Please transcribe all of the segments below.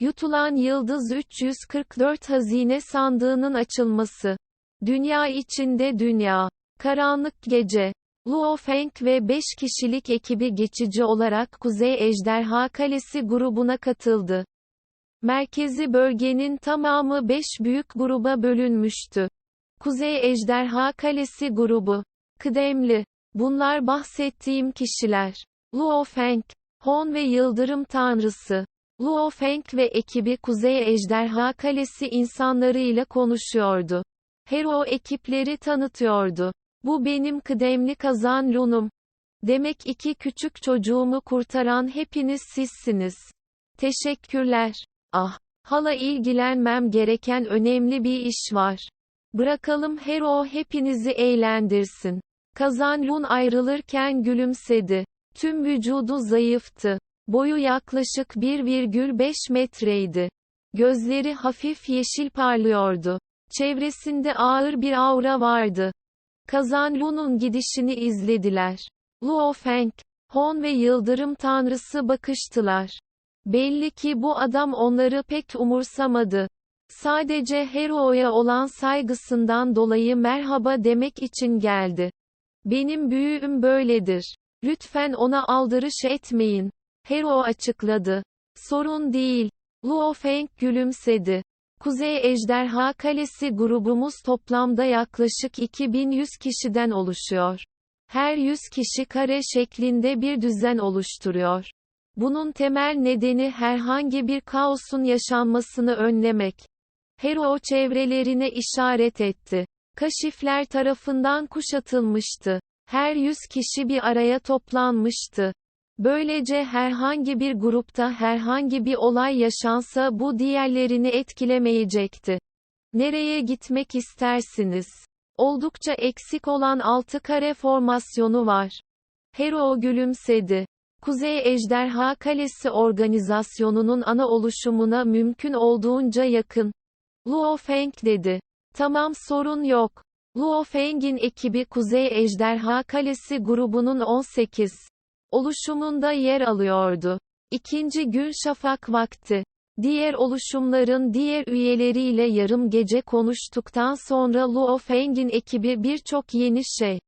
Yutulan Yıldız 344 Hazine Sandığının açılması. Dünya içinde dünya. Karanlık gece. Luo Feng ve 5 kişilik ekibi geçici olarak Kuzey Ejderha Kalesi grubuna katıldı. Merkezi bölgenin tamamı 5 büyük gruba bölünmüştü. Kuzey Ejderha Kalesi grubu. Kıdemli. Bunlar bahsettiğim kişiler. Luo Feng, Hon ve Yıldırım Tanrısı. Luo Feng ve ekibi Kuzey Ejderha Kalesi insanlarıyla konuşuyordu. Hero ekipleri tanıtıyordu. Bu benim kıdemli kazan Lunum. Demek iki küçük çocuğumu kurtaran hepiniz sizsiniz. Teşekkürler. Ah, hala ilgilenmem gereken önemli bir iş var. Bırakalım Hero hepinizi eğlendirsin. Kazan Lun ayrılırken gülümsedi. Tüm vücudu zayıftı. Boyu yaklaşık 1,5 metreydi. Gözleri hafif yeşil parlıyordu. Çevresinde ağır bir aura vardı. Kazan Lun'un gidişini izlediler. Luo Feng, Hon ve Yıldırım Tanrısı bakıştılar. Belli ki bu adam onları pek umursamadı. Sadece Hero'ya olan saygısından dolayı merhaba demek için geldi. Benim büyüğüm böyledir. Lütfen ona aldırış etmeyin. Hero açıkladı. Sorun değil. Luo Feng gülümsedi. Kuzey Ejderha Kalesi grubumuz toplamda yaklaşık 2100 kişiden oluşuyor. Her 100 kişi kare şeklinde bir düzen oluşturuyor. Bunun temel nedeni herhangi bir kaosun yaşanmasını önlemek. Hero çevrelerine işaret etti. Kaşifler tarafından kuşatılmıştı. Her 100 kişi bir araya toplanmıştı. Böylece herhangi bir grupta herhangi bir olay yaşansa bu diğerlerini etkilemeyecekti. Nereye gitmek istersiniz? Oldukça eksik olan altı kare formasyonu var. Hero gülümsedi. Kuzey Ejderha Kalesi organizasyonunun ana oluşumuna mümkün olduğunca yakın. Luo Feng dedi. Tamam sorun yok. Luo Feng'in ekibi Kuzey Ejderha Kalesi grubunun 18 oluşumunda yer alıyordu. İkinci gün şafak vakti. Diğer oluşumların diğer üyeleriyle yarım gece konuştuktan sonra Luo Feng'in ekibi birçok yeni şey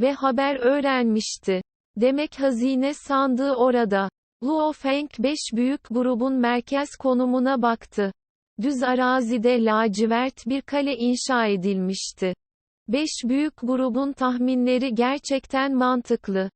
ve haber öğrenmişti. Demek hazine sandığı orada. Luo Feng 5 büyük grubun merkez konumuna baktı. Düz arazide lacivert bir kale inşa edilmişti. 5 büyük grubun tahminleri gerçekten mantıklı.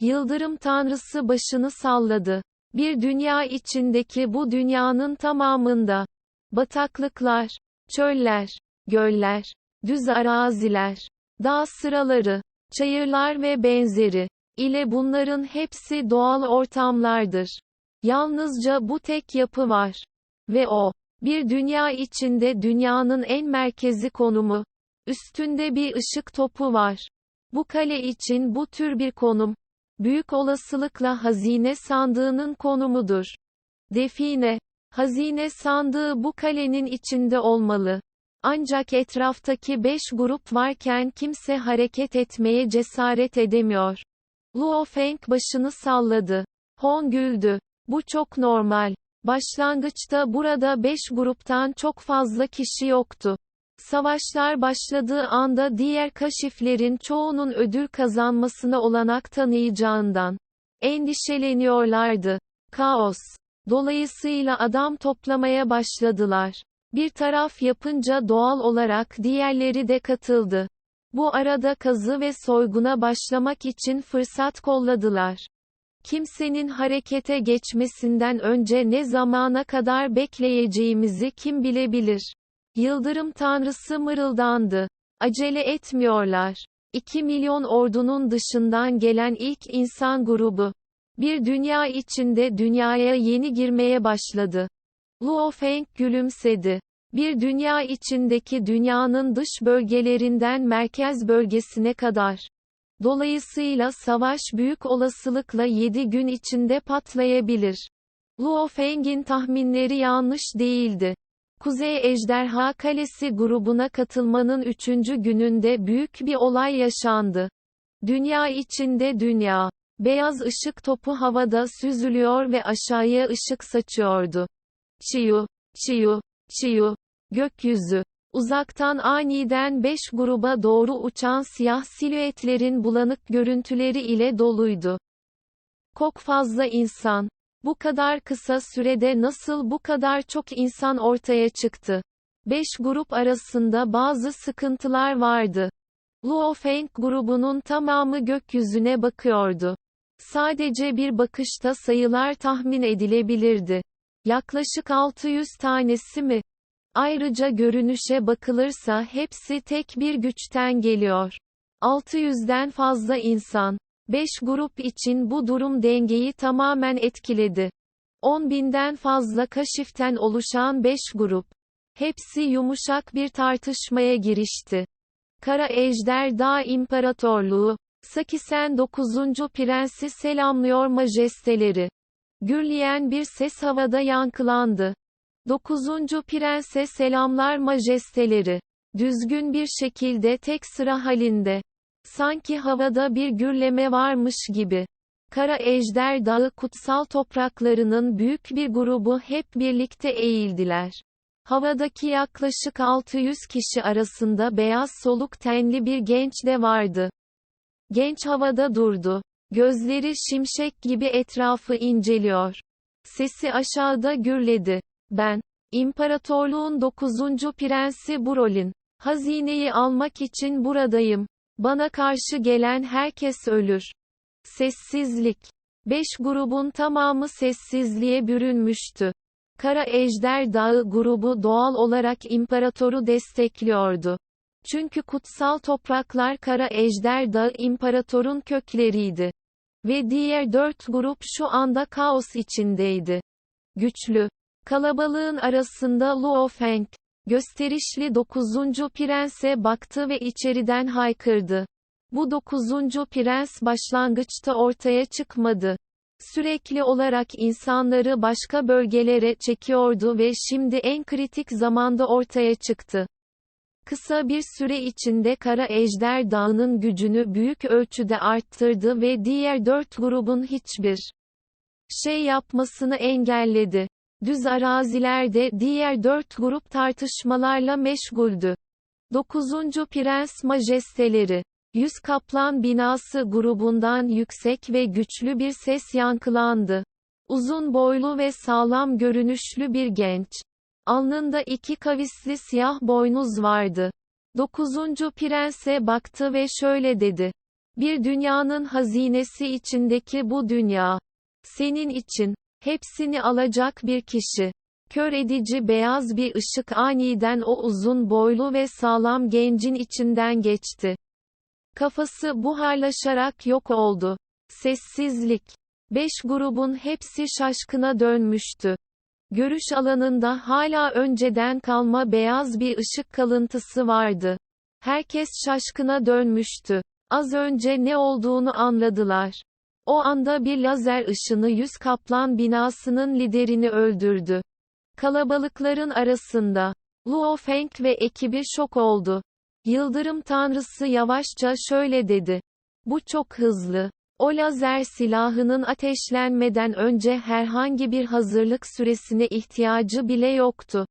Yıldırım tanrısı başını salladı. Bir dünya içindeki bu dünyanın tamamında bataklıklar, çöller, göller, düz araziler, dağ sıraları, çayırlar ve benzeri ile bunların hepsi doğal ortamlardır. Yalnızca bu tek yapı var. Ve o, bir dünya içinde dünyanın en merkezi konumu. Üstünde bir ışık topu var. Bu kale için bu tür bir konum, büyük olasılıkla hazine sandığının konumudur. Define, hazine sandığı bu kalenin içinde olmalı. Ancak etraftaki beş grup varken kimse hareket etmeye cesaret edemiyor. Luo Feng başını salladı. Hon güldü. Bu çok normal. Başlangıçta burada beş gruptan çok fazla kişi yoktu. Savaşlar başladığı anda diğer kaşiflerin çoğunun ödül kazanmasına olanak tanıyacağından endişeleniyorlardı. Kaos. Dolayısıyla adam toplamaya başladılar. Bir taraf yapınca doğal olarak diğerleri de katıldı. Bu arada kazı ve soyguna başlamak için fırsat kolladılar. Kimsenin harekete geçmesinden önce ne zamana kadar bekleyeceğimizi kim bilebilir? Yıldırım tanrısı mırıldandı. Acele etmiyorlar. 2 milyon ordunun dışından gelen ilk insan grubu. Bir dünya içinde dünyaya yeni girmeye başladı. Luo Feng gülümsedi. Bir dünya içindeki dünyanın dış bölgelerinden merkez bölgesine kadar. Dolayısıyla savaş büyük olasılıkla 7 gün içinde patlayabilir. Luo Feng'in tahminleri yanlış değildi. Kuzey Ejderha Kalesi grubuna katılmanın üçüncü gününde büyük bir olay yaşandı. Dünya içinde dünya. Beyaz ışık topu havada süzülüyor ve aşağıya ışık saçıyordu. çiyu, çiyu, çiyu, gökyüzü. Uzaktan aniden beş gruba doğru uçan siyah silüetlerin bulanık görüntüleri ile doluydu. Çok fazla insan. Bu kadar kısa sürede nasıl bu kadar çok insan ortaya çıktı? Beş grup arasında bazı sıkıntılar vardı. Luo Feng grubunun tamamı gökyüzüne bakıyordu. Sadece bir bakışta sayılar tahmin edilebilirdi. Yaklaşık 600 tanesi mi? Ayrıca görünüşe bakılırsa hepsi tek bir güçten geliyor. 600'den fazla insan. 5 grup için bu durum dengeyi tamamen etkiledi. 10 binden fazla kaşiften oluşan 5 grup. Hepsi yumuşak bir tartışmaya girişti. Kara Ejder Dağ İmparatorluğu, Sakisen 9. Prensi selamlıyor majesteleri. Gürleyen bir ses havada yankılandı. 9. Prense selamlar majesteleri. Düzgün bir şekilde tek sıra halinde. Sanki havada bir gürleme varmış gibi. Kara Ejder Dağı kutsal topraklarının büyük bir grubu hep birlikte eğildiler. Havadaki yaklaşık 600 kişi arasında beyaz soluk tenli bir genç de vardı. Genç havada durdu. Gözleri şimşek gibi etrafı inceliyor. Sesi aşağıda gürledi. Ben, İmparatorluğun 9. prensi Brolin. Hazineyi almak için buradayım. Bana karşı gelen herkes ölür. Sessizlik. Beş grubun tamamı sessizliğe bürünmüştü. Kara Ejder Dağı grubu doğal olarak imparatoru destekliyordu. Çünkü kutsal topraklar Kara Ejder Dağı imparatorun kökleriydi. Ve diğer dört grup şu anda kaos içindeydi. Güçlü. Kalabalığın arasında Luo Feng, gösterişli dokuzuncu prense baktı ve içeriden haykırdı. Bu dokuzuncu prens başlangıçta ortaya çıkmadı. Sürekli olarak insanları başka bölgelere çekiyordu ve şimdi en kritik zamanda ortaya çıktı. Kısa bir süre içinde Kara Ejder Dağı'nın gücünü büyük ölçüde arttırdı ve diğer dört grubun hiçbir şey yapmasını engelledi. Düz arazilerde diğer dört grup tartışmalarla meşguldü. Dokuzuncu Prens Majesteleri Yüz Kaplan binası grubundan yüksek ve güçlü bir ses yankılandı. Uzun boylu ve sağlam görünüşlü bir genç. Alnında iki kavisli siyah boynuz vardı. Dokuzuncu prense baktı ve şöyle dedi. Bir dünyanın hazinesi içindeki bu dünya. Senin için. Hepsini alacak bir kişi. Kör edici beyaz bir ışık aniden o uzun boylu ve sağlam gencin içinden geçti. Kafası buharlaşarak yok oldu. Sessizlik. Beş grubun hepsi şaşkına dönmüştü. Görüş alanında hala önceden kalma beyaz bir ışık kalıntısı vardı. Herkes şaşkına dönmüştü. Az önce ne olduğunu anladılar. O anda bir lazer ışını yüz kaplan binasının liderini öldürdü. Kalabalıkların arasında, Luo Feng ve ekibi şok oldu. Yıldırım tanrısı yavaşça şöyle dedi. Bu çok hızlı. O lazer silahının ateşlenmeden önce herhangi bir hazırlık süresine ihtiyacı bile yoktu.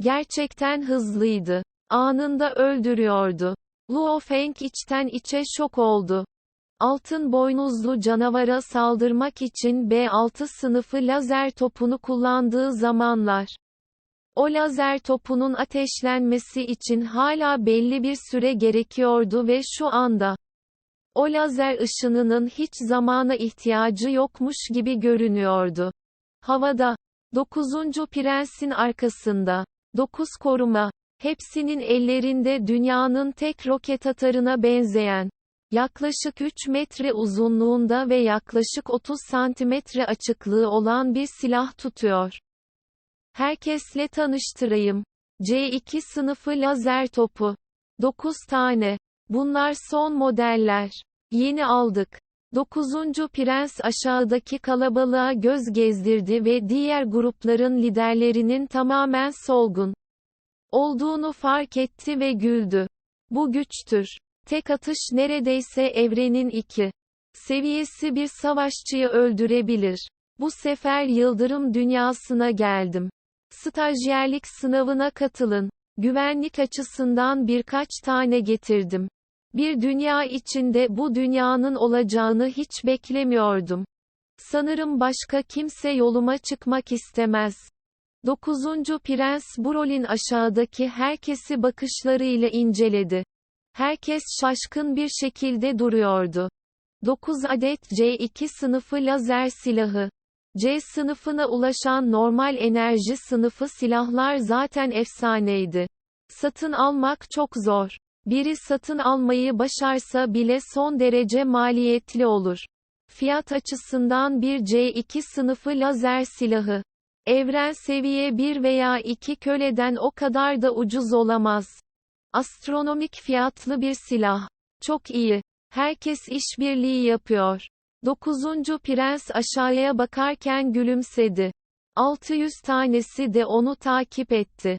Gerçekten hızlıydı. Anında öldürüyordu. Luo Feng içten içe şok oldu. Altın boynuzlu canavara saldırmak için B6 sınıfı lazer topunu kullandığı zamanlar. O lazer topunun ateşlenmesi için hala belli bir süre gerekiyordu ve şu anda o lazer ışınının hiç zamana ihtiyacı yokmuş gibi görünüyordu. Havada, dokuzuncu prensin arkasında, dokuz koruma, hepsinin ellerinde dünyanın tek roket atarına benzeyen, yaklaşık 3 metre uzunluğunda ve yaklaşık 30 santimetre açıklığı olan bir silah tutuyor. Herkesle tanıştırayım. C2 sınıfı lazer topu. 9 tane. Bunlar son modeller. Yeni aldık. 9. Prens aşağıdaki kalabalığa göz gezdirdi ve diğer grupların liderlerinin tamamen solgun olduğunu fark etti ve güldü. Bu güçtür. Tek atış neredeyse evrenin iki seviyesi bir savaşçıyı öldürebilir. Bu sefer Yıldırım dünyasına geldim. Stajyerlik sınavına katılın. Güvenlik açısından birkaç tane getirdim. Bir dünya içinde bu dünyanın olacağını hiç beklemiyordum. Sanırım başka kimse yoluma çıkmak istemez. 9. Prens Brolin aşağıdaki herkesi bakışlarıyla inceledi. Herkes şaşkın bir şekilde duruyordu. 9 adet C2 sınıfı lazer silahı. C sınıfına ulaşan normal enerji sınıfı silahlar zaten efsaneydi. Satın almak çok zor. Biri satın almayı başarsa bile son derece maliyetli olur. Fiyat açısından bir C2 sınıfı lazer silahı. Evren seviye 1 veya 2 köleden o kadar da ucuz olamaz. Astronomik fiyatlı bir silah. Çok iyi. Herkes işbirliği yapıyor. 9. Prens aşağıya bakarken gülümsedi. 600 tanesi de onu takip etti.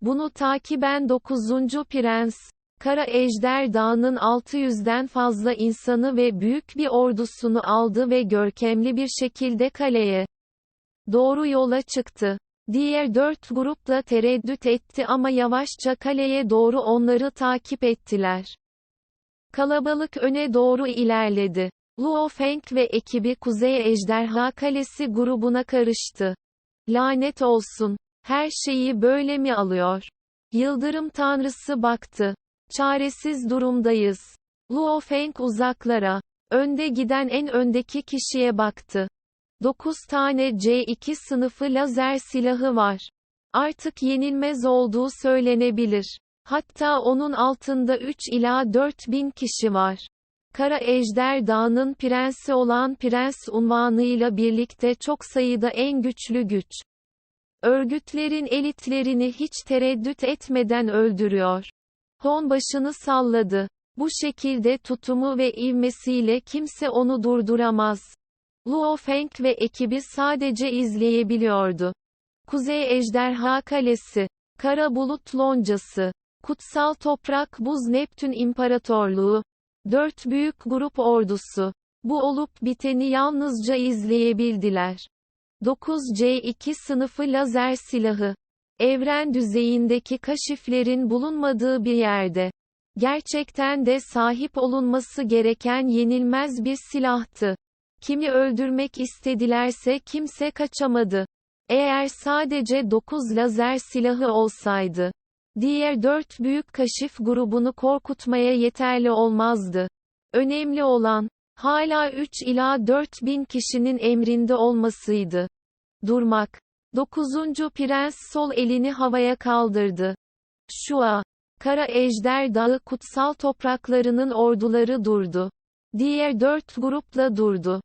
Bunu takiben 9. Prens, Kara Ejder Dağı'nın 600'den fazla insanı ve büyük bir ordusunu aldı ve görkemli bir şekilde kaleye doğru yola çıktı. Diğer dört grupla tereddüt etti ama yavaşça kaleye doğru onları takip ettiler. Kalabalık öne doğru ilerledi. Luo Feng ve ekibi Kuzey Ejderha Kalesi grubuna karıştı. Lanet olsun. Her şeyi böyle mi alıyor? Yıldırım tanrısı baktı. Çaresiz durumdayız. Luo Feng uzaklara. Önde giden en öndeki kişiye baktı. 9 tane C2 sınıfı lazer silahı var. Artık yenilmez olduğu söylenebilir. Hatta onun altında 3 ila 4 bin kişi var. Kara Ejder Dağı'nın prensi olan prens unvanıyla birlikte çok sayıda en güçlü güç. Örgütlerin elitlerini hiç tereddüt etmeden öldürüyor. Hon başını salladı. Bu şekilde tutumu ve ivmesiyle kimse onu durduramaz. Luo Feng ve ekibi sadece izleyebiliyordu. Kuzey Ejderha Kalesi, Kara Bulut Loncası, Kutsal Toprak Buz Neptün İmparatorluğu, Dört büyük grup ordusu, bu olup biteni yalnızca izleyebildiler. 9C2 sınıfı lazer silahı, evren düzeyindeki kaşiflerin bulunmadığı bir yerde, gerçekten de sahip olunması gereken yenilmez bir silahtı. Kimi öldürmek istedilerse kimse kaçamadı. Eğer sadece 9 lazer silahı olsaydı, diğer dört büyük kaşif grubunu korkutmaya yeterli olmazdı. Önemli olan, hala 3 ila 4 bin kişinin emrinde olmasıydı. Durmak. 9. Prens sol elini havaya kaldırdı. Şua. Kara Ejder Dağı kutsal topraklarının orduları durdu. Diğer dört grupla durdu.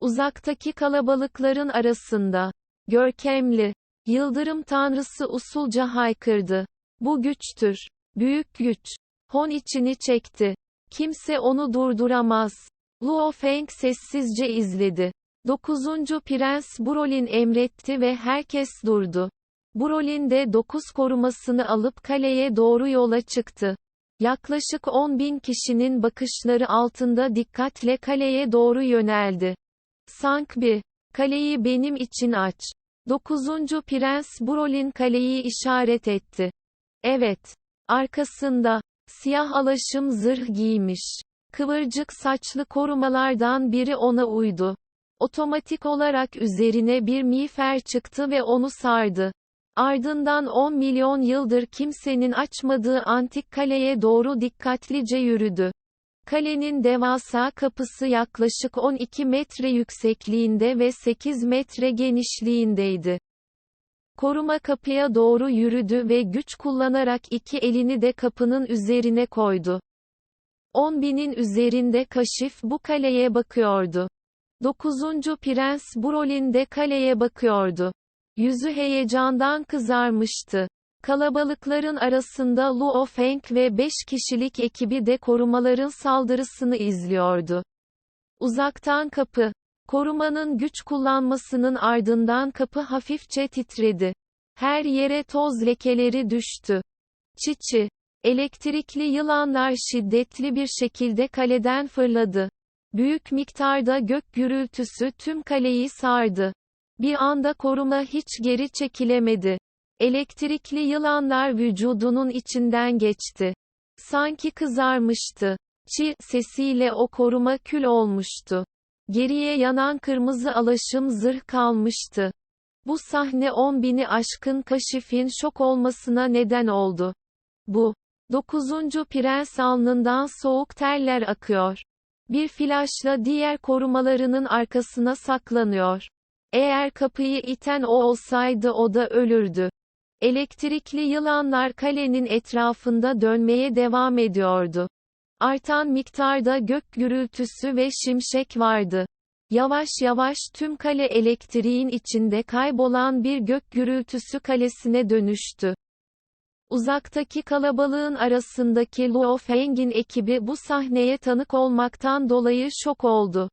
Uzaktaki kalabalıkların arasında. Görkemli. Yıldırım tanrısı usulca haykırdı. Bu güçtür. Büyük güç. Hon içini çekti. Kimse onu durduramaz. Luo Feng sessizce izledi. Dokuzuncu Prens Brolin emretti ve herkes durdu. Brolin de dokuz korumasını alıp kaleye doğru yola çıktı. Yaklaşık 10 bin kişinin bakışları altında dikkatle kaleye doğru yöneldi. Sankbi, kaleyi benim için aç. Dokuzuncu Prens Brolin kaleyi işaret etti. Evet. Arkasında, siyah alaşım zırh giymiş. Kıvırcık saçlı korumalardan biri ona uydu. Otomatik olarak üzerine bir miğfer çıktı ve onu sardı. Ardından 10 milyon yıldır kimsenin açmadığı antik kaleye doğru dikkatlice yürüdü. Kalenin devasa kapısı yaklaşık 12 metre yüksekliğinde ve 8 metre genişliğindeydi. Koruma kapıya doğru yürüdü ve güç kullanarak iki elini de kapının üzerine koydu. 10 binin üzerinde kaşif bu kaleye bakıyordu. 9. Prens Brolin de kaleye bakıyordu. Yüzü heyecandan kızarmıştı. Kalabalıkların arasında Luo Feng ve 5 kişilik ekibi de korumaların saldırısını izliyordu. Uzaktan kapı, Korumanın güç kullanmasının ardından kapı hafifçe titredi. Her yere toz lekeleri düştü. Çiçi. Elektrikli yılanlar şiddetli bir şekilde kaleden fırladı. Büyük miktarda gök gürültüsü tüm kaleyi sardı. Bir anda koruma hiç geri çekilemedi. Elektrikli yılanlar vücudunun içinden geçti. Sanki kızarmıştı. Çi sesiyle o koruma kül olmuştu. Geriye yanan kırmızı alaşım zırh kalmıştı. Bu sahne 10 bini aşkın kaşifin şok olmasına neden oldu. Bu. 9. Prens alnından soğuk terler akıyor. Bir flaşla diğer korumalarının arkasına saklanıyor. Eğer kapıyı iten o olsaydı o da ölürdü. Elektrikli yılanlar kalenin etrafında dönmeye devam ediyordu. Artan miktarda gök gürültüsü ve şimşek vardı. Yavaş yavaş tüm kale elektriğin içinde kaybolan bir gök gürültüsü kalesine dönüştü. Uzaktaki kalabalığın arasındaki Luo Feng'in ekibi bu sahneye tanık olmaktan dolayı şok oldu.